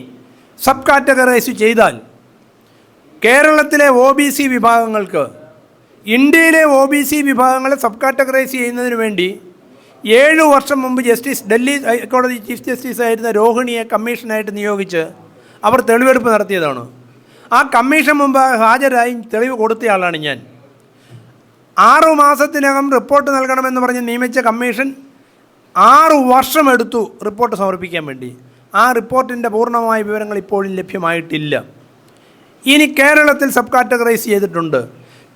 സബ് കാറ്റഗറൈസ് ചെയ്താൽ കേരളത്തിലെ ഒ ബി സി വിഭാഗങ്ങൾക്ക് ഇന്ത്യയിലെ ഒ ബി സി വിഭാഗങ്ങളെ സബ് കാറ്റഗറൈസ് ചെയ്യുന്നതിന് വേണ്ടി ഏഴു വർഷം മുമ്പ് ജസ്റ്റിസ് ഡൽഹി ഹൈക്കോടതി ചീഫ് ജസ്റ്റിസ് ആയിരുന്ന രോഹിണിയെ കമ്മീഷനായിട്ട് നിയോഗിച്ച് അവർ തെളിവെടുപ്പ് നടത്തിയതാണ്. ആ കമ്മീഷൻ മുമ്പ് ഹാജരായി തെളിവ് കൊടുത്തയാളാണ് ഞാൻ. ആറു മാസത്തിനകം റിപ്പോർട്ട് നൽകണമെന്ന് പറഞ്ഞ് നിയമിച്ച കമ്മീഷൻ ആറു വർഷമെടുത്തു റിപ്പോർട്ട് സമർപ്പിക്കാൻ വേണ്ടി. ആ റിപ്പോർട്ടിന്റെ പൂർണമായ വിവരങ്ങൾ ഇപ്പോഴും ലഭ്യമായിട്ടില്ല. ഇനി കേരളത്തിൽ സബ് കാറ്റഗറൈസ് ചെയ്തിട്ടുണ്ട്.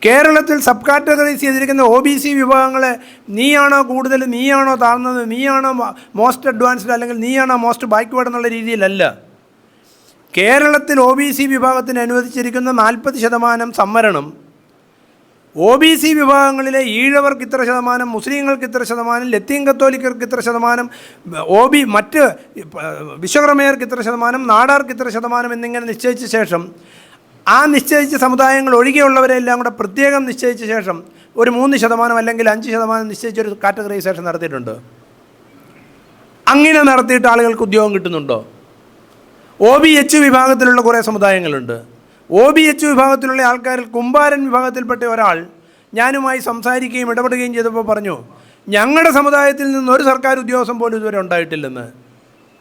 കേരളത്തിൽ സബ് കാറ്റഗറൈസ് ചെയ്തിരിക്കുന്ന ഒ ബി സി വിഭാഗങ്ങളെ നീയാണോ കൂടുതൽ നീയാണോ താഴ്ന്നത് നീയാണോ മോസ്റ്റ് അഡ്വാൻസ്ഡ് അല്ലെങ്കിൽ നീയാണോ മോസ്റ്റ് ബാക്ക്വേർഡ് എന്നുള്ള രീതിയിലല്ല. കേരളത്തിൽ ഒ ബി സി വിഭാഗത്തിന് അനുവദിച്ചിരിക്കുന്ന നാൽപ്പത് ശതമാനം സംവരണം ഒ ബി സി വിഭാഗങ്ങളിലെ ഈഴവർക്ക് ഇത്ര ശതമാനം മുസ്ലിങ്ങൾക്ക് ഇത്ര ശതമാനം ലത്തീൻ കത്തോലിക്കർക്ക് ഇത്ര ശതമാനം ഒ ബി മറ്റ് വിശ്വകർമ്മയർക്ക് ഇത്ര ശതമാനം നാടാർക്ക് ഇത്ര ശതമാനം എന്നിങ്ങനെ നിശ്ചയിച്ച ശേഷം ആ നിശ്ചയിച്ച സമുദായങ്ങൾ ഒഴികെയുള്ളവരെല്ലാം കൂടെ പ്രത്യേകം നിശ്ചയിച്ച ശേഷം ഒരു മൂന്ന് ശതമാനം അല്ലെങ്കിൽ അഞ്ച് ശതമാനം നിശ്ചയിച്ചൊരു കാറ്റഗറൈസേഷൻ നടത്തിയിട്ടുണ്ട്. അങ്ങനെ നടത്തിയിട്ട് ആളുകൾക്ക് ഉദ്യോഗം കിട്ടുന്നുണ്ടോ? ഒ ബി എച്ച് വിഭാഗത്തിലുള്ള കുറേ സമുദായങ്ങളുണ്ട്. ഒ ബി എച്ച് വിഭാഗത്തിലുള്ള ആൾക്കാരിൽ കുമ്പാരൻ വിഭാഗത്തിൽപ്പെട്ട ഒരാൾ ഞാനുമായി സംസാരിക്കുകയും ഇടപെടുകയും ചെയ്തപ്പോൾ പറഞ്ഞു ഞങ്ങളുടെ സമുദായത്തിൽ നിന്ന് ഒരു സർക്കാർ ഉദ്യോഗസ്ഥം പോലും ഇതുവരെ ഉണ്ടായിട്ടില്ലെന്ന്.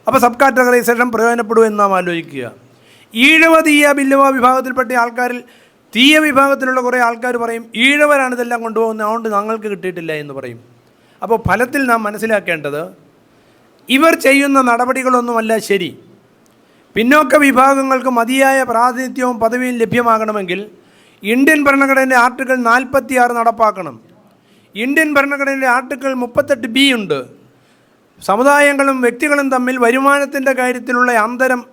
അപ്പോൾ സബ് കാറ്റഗറൈസേഷൻ പ്രയോജനപ്പെടുമെന്ന് നാം ആലോചിക്കുക. ഈഴവ തീയ ബില്ലവ വിഭാഗത്തിൽപ്പെട്ട ആൾക്കാരിൽ തീയ വിഭാഗത്തിലുള്ള കുറേ ആൾക്കാർ പറയും ഈഴവരാണ് ഇതെല്ലാം കൊണ്ടുപോകുന്നത് അതുകൊണ്ട് ഞങ്ങൾക്ക് കിട്ടിയിട്ടില്ല എന്ന് പറയും. അപ്പോൾ ഫലത്തിൽ നാം മനസ്സിലാക്കേണ്ടത് ഇവർ ചെയ്യുന്ന നടപടികളൊന്നുമല്ല ശരി. പിന്നോക്ക വിഭാഗങ്ങൾക്ക് മതിയായ പ്രാതിനിധ്യവും പദവിയും ലഭ്യമാകണമെങ്കിൽ ഇന്ത്യൻ ഭരണഘടനയുടെ ആർട്ടിക്കിൾ നാൽപ്പത്തിയാറ് നടപ്പാക്കണം. ഇന്ത്യൻ ഭരണഘടനയുടെ ആർട്ടിക്കിൾ മുപ്പത്തെട്ട് ബി ഉണ്ട്. സമുദായങ്ങളും വ്യക്തികളും തമ്മിൽ വരുമാനത്തിന്റെ കാര്യത്തിലുള്ള അന്തരം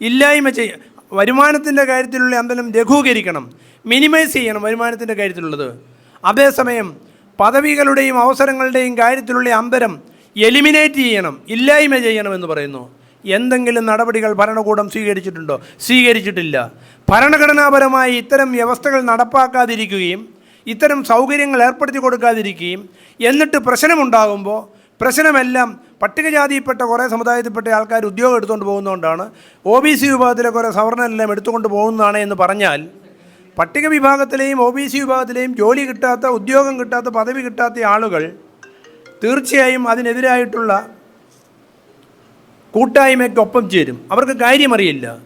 ഇല്ലായ്മ ചെയ്യ വരുമാനത്തിന്റെ കാര്യത്തിലുള്ള അന്തരം ലഘൂകരിക്കണം. മിനിമൈസ് ചെയ്യണം വരുമാനത്തിന്റെ കാര്യത്തിലുള്ളത്. അതേസമയം പദവികളുടെയും അവസരങ്ങളുടെയും കാര്യത്തിലുള്ള അന്തരം എലിമിനേറ്റ് ചെയ്യണം ഇല്ലായ്മ ചെയ്യണമെന്ന് പറയുന്നു. എന്തെങ്കിലും നടപടികൾ ഭരണകൂടം സ്വീകരിച്ചിട്ടുണ്ടോ? സ്വീകരിച്ചിട്ടില്ല. ഭരണഘടനാപരമായി ഇത്തരം വ്യവസ്ഥകൾ നടപ്പാക്കാതിരിക്കുകയും ഇത്തരം സൗകര്യങ്ങൾ ഏർപ്പെടുത്തി കൊടുക്കാതിരിക്കുകയും എന്നിട്ട് പ്രശ്നമുണ്ടാകുമ്പോൾ പ്രശ്നമെല്ലാം പട്ടികജാതിയിൽപ്പെട്ട കുറേ സമുദായത്തിൽപ്പെട്ട ആൾക്കാർ ഉദ്യോഗം എടുത്തുകൊണ്ട് പോകുന്നതുകൊണ്ടാണ് ഒ ബി സി വിഭാഗത്തിലെ കുറേ സവർണരെല്ലാം എടുത്തുകൊണ്ട് പോകുന്നതാണ് എന്ന് പറഞ്ഞാൽ പട്ടിക വിഭാഗത്തിലെയും ഒ ബി സി വിഭാഗത്തിലെയും ജോലി കിട്ടാത്ത ഉദ്യോഗം കിട്ടാത്ത പദവി കിട്ടാത്ത ആളുകൾ തീർച്ചയായും അതിനെതിരായിട്ടുള്ള കൂട്ടായ്മയ്ക്കൊപ്പം ചേരും. അവർക്ക് കാര്യമറിയില്ല.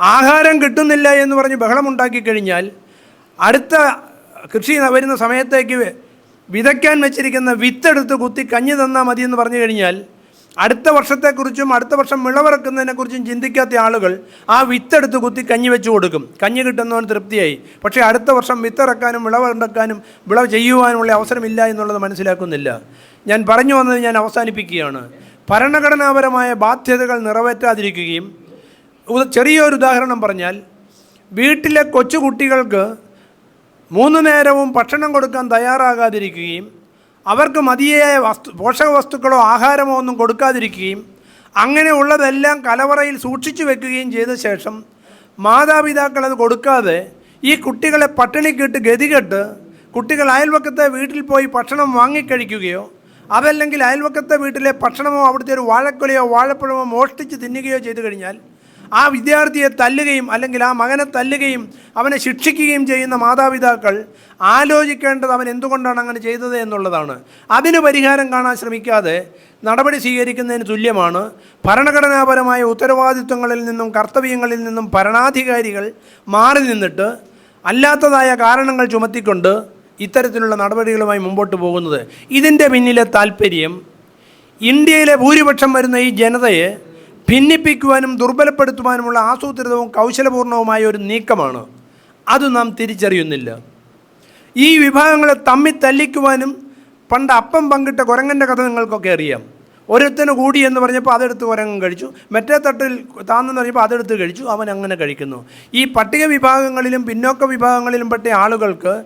ആഹാരം കിട്ടുന്നില്ല എന്ന് പറഞ്ഞ് ബഹളമുണ്ടാക്കി കഴിഞ്ഞാൽ അടുത്ത കൃഷി വരുന്ന സമയത്തേക്ക് വിതയ്ക്കാൻ വെച്ചിരിക്കുന്ന വിത്തെടുത്ത് കുത്തി കഞ്ഞി തന്നാൽ മതി എന്ന് പറഞ്ഞു കഴിഞ്ഞാൽ അടുത്ത വർഷത്തെക്കുറിച്ചും അടുത്ത വർഷം വിളവിറക്കുന്നതിനെക്കുറിച്ചും ചിന്തിക്കാത്ത ആളുകൾ ആ വിത്തെടുത്ത് കുത്തി കഞ്ഞി വെച്ച് കൊടുക്കും. കഞ്ഞി കിട്ടുന്നവൻ തൃപ്തിയായി. പക്ഷേ അടുത്ത വർഷം വിത്തിറക്കാനും വിളവിറക്കാനും വിളവ് ചെയ്യുവാനുമുള്ള അവസരമില്ല എന്നുള്ളത് മനസ്സിലാക്കുന്നില്ല. ഞാൻ പറഞ്ഞു വന്നത് ഞാൻ അവസാനിപ്പിക്കുകയാണ്. ഭരണഘടനാപരമായ ബാധ്യതകൾ നിറവേറ്റാതിരിക്കുകയും ചെറിയൊരു ഉദാഹരണം പറഞ്ഞാൽ വീട്ടിലെ കൊച്ചുകുട്ടികൾക്ക് മൂന്ന് നേരവും ഭക്ഷണം കൊടുക്കാൻ തയ്യാറാകാതിരിക്കുകയും അവർക്ക് മതിയായ വസ്തു പോഷക വസ്തുക്കളോ ആഹാരമോ ഒന്നും കൊടുക്കാതിരിക്കുകയും അങ്ങനെയുള്ളതെല്ലാം കലവറയിൽ സൂക്ഷിച്ചു വെക്കുകയും ചെയ്ത ശേഷം മാതാപിതാക്കൾ അത് കൊടുക്കാതെ ഈ കുട്ടികളെ പട്ടിണിക്കിട്ട് ഗതികെട്ട് കുട്ടികൾ അയൽവക്കത്തെ വീട്ടിൽ പോയി ഭക്ഷണം വാങ്ങിക്കഴിക്കുകയോ അതല്ലെങ്കിൽ അയൽവക്കത്തെ വീട്ടിലെ ഭക്ഷണമോ അവിടുത്തെ ഒരു വാഴക്കൊലയോ വാഴപ്പഴമോ മോഷ്ടിച്ച് തിന്നുകയോ ചെയ്തു കഴിഞ്ഞാൽ ആ വിദ്യാർത്ഥിയെ തല്ലുകയും അല്ലെങ്കിൽ ആ മകനെ തല്ലുകയും അവനെ ശിക്ഷിക്കുകയും ചെയ്യുന്ന മാതാപിതാക്കൾ ആലോചിക്കേണ്ടത് അവൻ എന്തുകൊണ്ടാണ് അങ്ങനെ ചെയ്തത് എന്നുള്ളതാണ്. അതിന് പരിഹാരം കാണാൻ ശ്രമിക്കാതെ നടപടി സ്വീകരിക്കുന്നതിന് തുല്യമാണ്. ഭരണഘടനാപരമായ ഉത്തരവാദിത്വങ്ങളിൽ നിന്നും കർത്തവ്യങ്ങളിൽ നിന്നും ഭരണാധികാരികൾ മാറി നിന്നിട്ട് അല്ലാത്തതായ കാരണങ്ങൾ ചുമത്തിക്കൊണ്ട് ഇത്തരത്തിലുള്ള നടപടികളുമായി മുമ്പോട്ട് പോകുന്നത്. ഇതിന്റെ പിന്നിലെ താല്പര്യം ഇന്ത്യയിലെ ഭൂരിപക്ഷം വരുന്ന ഈ ജനതയെ ഭിന്നിപ്പിക്കുവാനും ദുർബലപ്പെടുത്തുവാനുമുള്ള ആസൂത്രിതവും കൗശലപൂർണവുമായ ഒരു നീക്കമാണ്. അത് നാം തിരിച്ചറിയുന്നില്ല. ഈ വിഭാഗങ്ങളെ തമ്മിൽ തല്ലിക്കുവാനും പണ്ട് അപ്പം പങ്കിട്ട കുരങ്ങന്റെ കഥ നിങ്ങൾക്കൊക്കെ അറിയാം. ഒരുത്തന് കൂടി എന്ന് പറഞ്ഞപ്പോൾ അതെടുത്ത് കുരങ്ങൻ കഴിച്ചു. മറ്റേ തട്ടിൽ താന്നെന്ന് പറഞ്ഞപ്പോൾ അതെടുത്ത് കഴിച്ചു. അവൻ അങ്ങനെ കഴിക്കുന്നു. ഈ പട്ടിക വിഭാഗങ്ങളിലും പിന്നോക്ക വിഭാഗങ്ങളിലും പെട്ട ആളുകൾക്ക്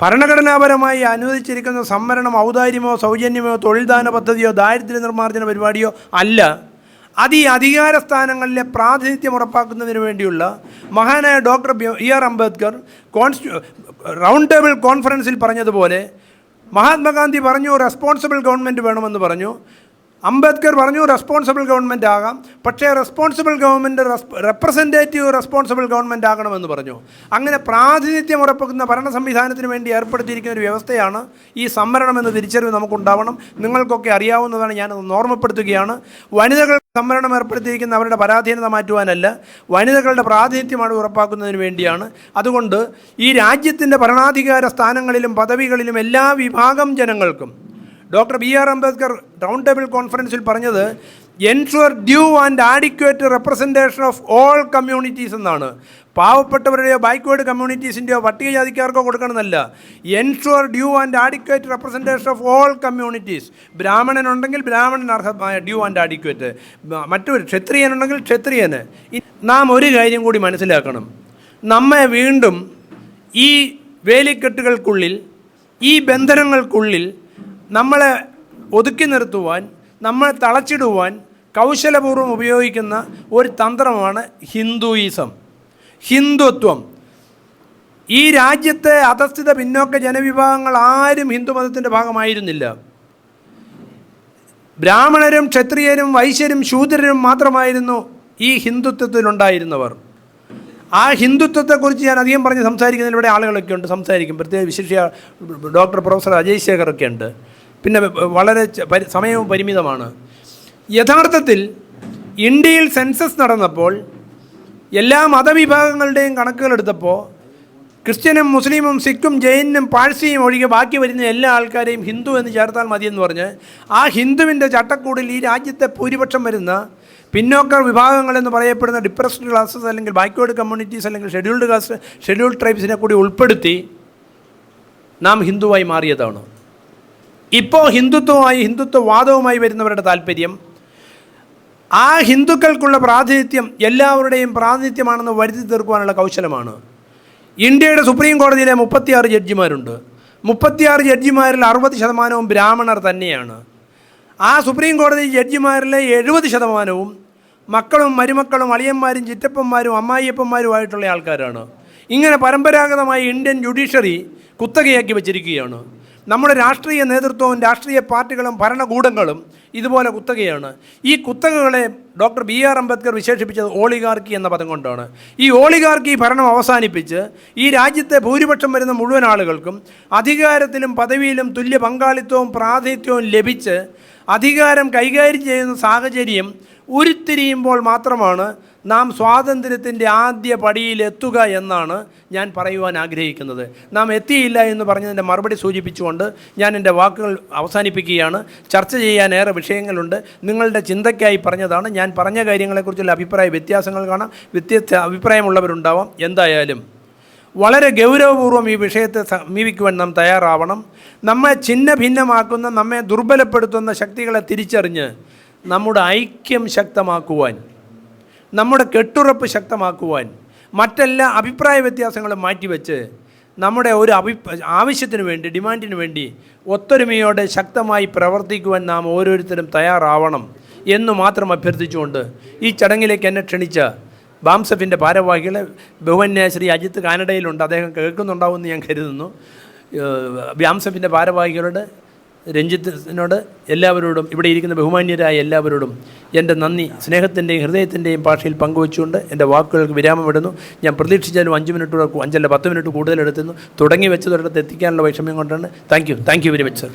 ഭരണഘടനാപരമായി അനുവദിച്ചിരിക്കുന്ന സംവരണം ഔദാര്യമോ സൗജന്യമോ തൊഴിൽദാന പദ്ധതിയോ ദാരിദ്ര്യ നിർമ്മാർജന പരിപാടിയോ അല്ല. അത് ഈ അധികാര സ്ഥാനങ്ങളിലെ പ്രാതിനിധ്യം ഉറപ്പാക്കുന്നതിന് വേണ്ടിയുള്ള മഹാനായ ഡോക്ടർ ബി ആർ അംബേദ്കർ കോൺസ്റ്റ് റൗണ്ട് ടേബിൾ കോൺഫറൻസിൽ പറഞ്ഞതുപോലെ മഹാത്മാഗാന്ധി പറഞ്ഞു റെസ്പോൺസിബിൾ ഗവൺമെന്റ് വേണമെന്ന് പറഞ്ഞു. അംബേദ്കർ പറഞ്ഞു റെസ്പോൺസിബിൾ ഗവൺമെന്റ് ആകാം. പക്ഷേ responsible government representative responsible government ആകണമെന്ന് പറഞ്ഞു. അങ്ങനെ പ്രാതിനിധ്യം ഉറപ്പാക്കുന്ന ഭരണ സംവിധാനത്തിന് വേണ്ടി ഏർപ്പെടുത്തിയിരിക്കുന്ന ഒരു വ്യവസ്ഥയാണ് ഈ സംവരണം എന്ന തിരിച്ചറിവ് നമുക്കുണ്ടാവണം. നിങ്ങൾക്കൊക്കെ അറിയാവുന്നതാണ് ഞാനത് ഓർമ്മപ്പെടുത്തുകയാണ്. വനിതകൾ സംവരണം ഏർപ്പെടുത്തിയിരിക്കുന്ന അവരുടെ പരാധീനത മാറ്റുവാനല്ല വനിതകളുടെ പ്രാതിനിധ്യമാണ് ഉറപ്പാക്കുന്നതിന് വേണ്ടിയാണ്. അതുകൊണ്ട് ഈ രാജ്യത്തിന്റെ ഭരണാധികാര സ്ഥാനങ്ങളിലും പദവികളിലും എല്ലാ വിഭാഗം ജനങ്ങൾക്കും doctor B R Ambedkar round table കോൺഫറൻസിൽ പറഞ്ഞത് ensure due and adequate representation of all communities എന്നാണ്. പാവപ്പെട്ടവരുടെയോ ബാക്ക്വേർഡ് കമ്മ്യൂണിറ്റീസിന്റെയോ പട്ടികജാതിക്കാർക്കോ കൊടുക്കണമെന്നല്ല. Ensure due and adequate representation of all communities ബ്രാഹ്മണനുണ്ടെങ്കിൽ ബ്രാഹ്മണൻ അർഹമായ ഡ്യൂ ആൻഡ് ആഡിക്വേറ്റ് മറ്റൊരു ക്ഷത്രിയനുണ്ടെങ്കിൽ ക്ഷത്രിയന്. നാം ഒരു കാര്യം കൂടി മനസ്സിലാക്കണം. നമ്മെ വീണ്ടും ഈ വേലിക്കെട്ടുകൾക്കുള്ളിൽ ഈ ബന്ധനങ്ങൾക്കുള്ളിൽ നമ്മളെ ഒതുക്കി നിർത്തുവാൻ നമ്മളെ തളച്ചിടുവാൻ കൗശലപൂർവം ഉപയോഗിക്കുന്ന ഒരു തന്ത്രമാണ് ഹിന്ദുയിസം. ഹിന്ദുത്വം. ഈ രാജ്യത്തെ അധസ്ഥിത പിന്നോക്ക ജനവിഭാഗങ്ങൾ ആരും ഹിന്ദുമതത്തിന്റെ ഭാഗമായിരുന്നില്ല. ബ്രാഹ്മണരും ക്ഷത്രിയരും വൈശ്യരും ശൂദ്രരും മാത്രമായിരുന്നു ഈ ഹിന്ദുത്വത്തിലുണ്ടായിരുന്നവർ. ആ ഹിന്ദുത്വത്തെക്കുറിച്ച് ഞാൻ അധികം പറഞ്ഞ് സംസാരിക്കുന്നതിൽ ഇവിടെ ആളുകളൊക്കെ ഉണ്ട് സംസാരിക്കും. പ്രത്യേക വിശിഷ്യ ഡോക്ടർ പ്രൊഫസർ അജയ് ശേഖറൊക്കെ ഉണ്ട് പിന്നെ വളരെ സമയവും പരിമിതമാണ്. യഥാർത്ഥത്തിൽ ഇന്ത്യയിൽ സെൻസസ് നടന്നപ്പോൾ എല്ലാ മതവിഭാഗങ്ങളുടെയും കണക്കുകൾ എടുത്തപ്പോൾ ക്രിസ്ത്യനും മുസ്ലിമും സിഖും ജൈനും പാഴ്സിയും ഒഴികെ ബാക്കി വരുന്ന എല്ലാ ആൾക്കാരെയും ഹിന്ദു എന്ന് ചേർത്താൽ മതിയെന്ന് പറഞ്ഞ് ആ ഹിന്ദുവിന്റെ ചട്ടക്കൂടിൽ ഈ രാജ്യത്തെ ഭൂരിപക്ഷം വരുന്ന പിന്നോക്ക വിഭാഗങ്ങളെന്ന് പറയപ്പെടുന്ന ഡിപ്രസ്ഡ് ക്ലാസ്സസ് അല്ലെങ്കിൽ ബാക്ക്വേർഡ് കമ്മ്യൂണിറ്റീസ് അല്ലെങ്കിൽ ഷെഡ്യൂൾഡ് കാസ്റ്റ് ഷെഡ്യൂൾഡ് ട്രൈബ്സിനെ കൂടി ഉൾപ്പെടുത്തി നാം ഹിന്ദുവായി മാറിയതാണ്? ഇപ്പോൾ ഹിന്ദുത്വമായി ഹിന്ദുത്വവാദവുമായി വരുന്നവരുടെ താല്പര്യം ആ ഹിന്ദുക്കൾക്കുള്ള പ്രാതിനിധ്യം എല്ലാവരുടെയും പ്രാതിനിധ്യമാണെന്ന് വരുത്തി തീർക്കുവാനുള്ള കൗശലമാണ്. ഇന്ത്യയുടെ സുപ്രീം കോടതിയിലെ മുപ്പത്തിയാറ് ജഡ്ജിമാരുണ്ട്. മുപ്പത്തിയാറ് ജഡ്ജിമാരിൽ അറുപത് ശതമാനവും ബ്രാഹ്മണർ തന്നെയാണ്. ആ സുപ്രീം കോടതി ജഡ്ജിമാരിലെ എഴുപത് ശതമാനവും മക്കളും മരുമക്കളും അളിയന്മാരും ചിറ്റപ്പന്മാരും അമ്മായിയപ്പന്മാരുമായിട്ടുള്ള ആൾക്കാരാണ്. ഇങ്ങനെ പരമ്പരാഗതമായി ഇന്ത്യൻ ജുഡീഷ്യറി കുത്തകയാക്കി വച്ചിരിക്കുകയാണ്. നമ്മുടെ രാഷ്ട്രീയ നേതൃത്വവും രാഷ്ട്രീയ പാർട്ടികളും ഭരണകൂടങ്ങളും ഇതുപോലെ കുത്തകയാണ്. ഈ കുത്തകകളെ ഡോക്ടർ ബി ആർ അംബേദ്കർ വിശേഷിപ്പിച്ചത് ഓളിഗാർക്കി എന്ന പദം കൊണ്ടാണ്. ഈ ഓളിഗാർക്കി ഭരണം അവസാനിപ്പിച്ച് ഈ രാജ്യത്തെ ഭൂരിപക്ഷം വരുന്ന മുഴുവൻ ആളുകൾക്കും അധികാരത്തിലും പദവിയിലും തുല്യ പങ്കാളിത്തവും പ്രാതിനിധ്യവും ലഭിച്ച് അധികാരം കൈകാര്യം ചെയ്യുന്ന സാഹചര്യം ഉരുത്തിരിയുമ്പോൾ മാത്രമാണ് നാം സ്വാതന്ത്ര്യത്തിന്റെ ആദ്യ പടിയിലെത്തുക എന്നാണ് ഞാൻ പറയുവാൻ ആഗ്രഹിക്കുന്നത്. നാം എത്തിയില്ല എന്ന് പറഞ്ഞതിന്റെ മറുപടി സൂചിപ്പിച്ചുകൊണ്ട് ഞാൻ എന്റെ വാക്കുകൾ അവസാനിപ്പിക്കുകയാണ്. ചർച്ച ചെയ്യാൻ ഏറെ വിഷയങ്ങളുണ്ട്. നിങ്ങളുടെ ചിന്തയ്ക്കായി പറഞ്ഞതാണ്. ഞാൻ പറഞ്ഞ കാര്യങ്ങളെക്കുറിച്ചുള്ള അഭിപ്രായ വ്യത്യാസങ്ങൾ കാണാം. വ്യത്യസ്ത അഭിപ്രായമുള്ളവരുണ്ടാവാം. എന്തായാലും വളരെ ഗൗരവപൂർവം ഈ വിഷയത്തെ സമീപിക്കുവാൻ നാം തയ്യാറാവണം. നമ്മെ ഛിന്ന ഭിന്നമാക്കുന്ന നമ്മെ ദുർബലപ്പെടുത്തുന്ന ശക്തികളെ തിരിച്ചറിഞ്ഞ് നമ്മുടെ ഐക്യം ശക്തമാക്കുവാൻ നമ്മുടെ കെട്ടുറപ്പ് ശക്തമാക്കുവാൻ മറ്റെല്ലാ അഭിപ്രായ വ്യത്യാസങ്ങളും മാറ്റിവെച്ച് നമ്മുടെ ഒരു അഭി ആവശ്യത്തിന് വേണ്ടി ഡിമാൻഡിന് വേണ്ടി ഒത്തൊരുമയോടെ ശക്തമായി പ്രവർത്തിക്കുവാൻ നാം ഓരോരുത്തരും തയ്യാറാവണം എന്ന് മാത്രം അഭ്യർത്ഥിച്ചുകൊണ്ട് ഈ ചടങ്ങിലേക്ക് എന്നെ ക്ഷണിച്ച ബാംസഫിന്റെ ഭാരവാഹികളെ ബഹുവന്യ ശ്രീ അജിത്ത് കാനഡയിലുണ്ട് അദ്ദേഹം കേൾക്കുന്നുണ്ടാവുമെന്ന് ഞാൻ കരുതുന്നു. ബാംസഫിന്റെ ഭാരവാഹികളുടെ രഞ്ജിത്തിനോട് എല്ലാവരോടും ഇവിടെ ഇരിക്കുന്ന ബഹുമാന്യരായ എല്ലാവരോടും എന്റെ നന്ദി. സ്നേഹത്തിന്റെയും ഹൃദയത്തിന്റെയും ഭാഷയിൽ പങ്കുവെച്ചുകൊണ്ട് എന്റെ വാക്കുകൾക്ക് വിരാമമിടുന്നു. ഞാൻ പ്രതീക്ഷിച്ചാലും അഞ്ച് മിനിറ്റ് അഞ്ചല്ല പത്ത് മിനിറ്റ് കൂടുതൽ എടുത്തുന്നു തുടങ്ങി വെച്ചതൊരിടത്ത് എത്തിക്കാനുള്ള വൈഷമ്യം കൊണ്ടാണ്. Thank you thank you very much sir